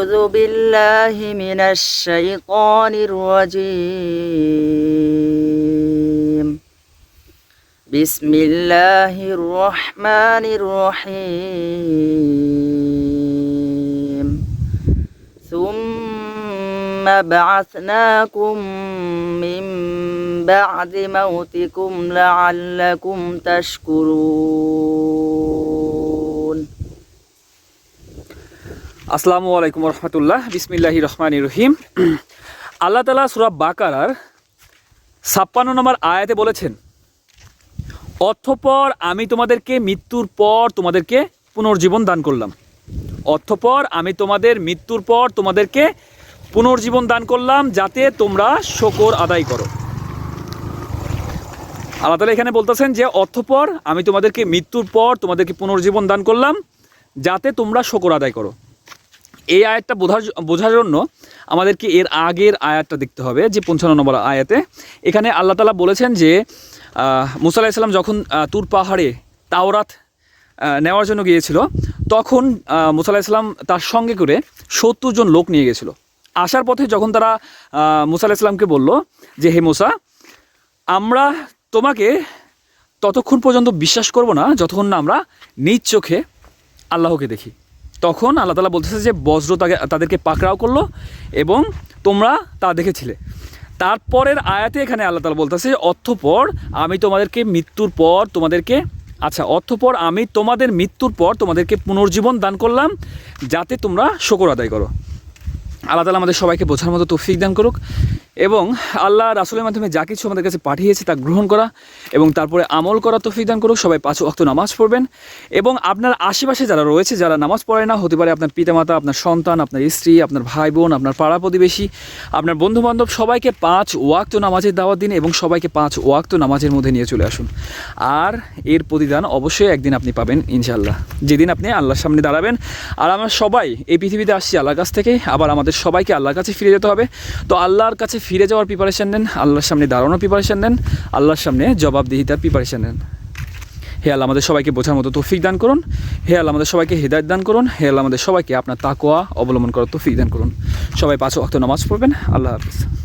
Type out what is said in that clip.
أعوذ بالله من الشيطان الرجيم بسم الله الرحمن الرحيم ثم بعثناكم من بعد موتكم لعلكم تشكرون আসসালামু আলাইকুম রহমতুল্লাহ। বিসমিল্লাহি রহমান রহিম। আল্লাহ তালা সুরাব বাকারার ছাপ্পান্ন নম্বর আয়াতে বলেছেন অর্থপর আমি তোমাদেরকে মৃত্যুর পর তোমাদেরকে পুনর্জীবন দান করলাম। অর্থপর আমি তোমাদের মৃত্যুর পর তোমাদেরকে পুনর্জীবন দান করলাম যাতে তোমরা শকর আদায় করো। আল্লাহ তালা এখানে বলতেছেন যে অর্থপর আমি তোমাদেরকে মৃত্যুর পর তোমাদেরকে পুনর্জীবন দান করলাম যাতে তোমরা শকর আদায় করো। এই আয়াতটা বোঝার বোঝার জন্য আমাদেরকে এর আগের আয়াতটা দেখতে হবে, যে পঞ্চান্ন নম্বর আয়াতে। এখানে আল্লাহ তালা বলেছেন যে মুসা ইসলাম যখন তুর পাহাড়ে তাওরাত নেওয়ার জন্য গিয়েছিল, তখন মুসা ইসলাম তার সঙ্গে করে সত্তর জন লোক নিয়ে গেছিল আসার পথে যখন তারা মুসা ইসলামকে বলল যে, হে মুসা, আমরা তোমাকে ততক্ষণ পর্যন্ত বিশ্বাস করব না যতক্ষণ না আমরা নিজ চোখে আল্লাহকে দেখি। তখন আল্লাহ তালা বলতেছে যে বজ্র তাকে, তাদেরকে পাকড়াও করল এবং তোমরা তা দেখেছিলে। তারপরের আয়াতে এখানে আল্লাহ তালা বলতেছে অর্থপর আমি তোমাদেরকে মৃত্যুর পর তোমাদেরকে আচ্ছা অর্থপর আমি তোমাদের মৃত্যুর পর তোমাদেরকে পুনর্জীবন দান করলাম, যাতে তোমরা শকর আদায় করো। আল্লাহ তালা আমাদের সবাইকে বোঝার মতো তৌফিক দান করুক। এবং আল্লাহ রাসুলের মাধ্যমে যা কিছু আমাদের কাছে পাঠিয়েছে তা গ্রহণ করা এবং তারপরে আমল করা তৌফিক দান করুক। সবাই পাঁচ ওয়াক্ত নামাজ পড়বেন এবং আপনার আশেপাশে যারা রয়েছে, যারা নামাজ পড়ে না, হতে পারে আপনার পিতামাতা, আপনার সন্তান, আপনার স্ত্রী, আপনার ভাই বোন আপনার পাড়া প্রতিবেশী, আপনার বন্ধুবান্ধব, সবাইকে পাঁচ ওয়াক্ত নামাজের দাওয়াত দিন এবং সবাইকে পাঁচ ওয়াক্ত নামাজের মধ্যে নিয়ে চলে আসুন। আর এর প্রতিদান অবশ্যই একদিন আপনি পাবেন ইনশাল্লাহ যেদিন আপনি আল্লাহর সামনে দাঁড়াবেন। আর আমরা সবাই এই পৃথিবীতে আসছি আল্লাহর কাছ থেকে। আবার আমাদের সবাইকে আল্লাহর কাছে ফিরে যেতে হবে। তো আল্লাহর কাছে ফিরে যাওয়ার প্রিপারেশান নেন, আল্লাহর সামনে দাঁড়ানোর প্রিপারেশান নেন, আল্লাহর সামনে জবাবদিহিতার প্রিপারেশান নেন। হে আল্লাহ, আমাদের সবাইকে বোঝার মতো তৌফিক দান করুন। হে আল্লাহ, আমাদের সবাইকে হৃদায়ত দান করুন। হে আল্লাহ, আমাদের সবাইকে আপনার তাকোয়া অবলম্বন করার তৌফিক দান করুন। সবাই পাঁচ অক্ত নামাজ পড়বেন। আল্লাহ হাফিজ।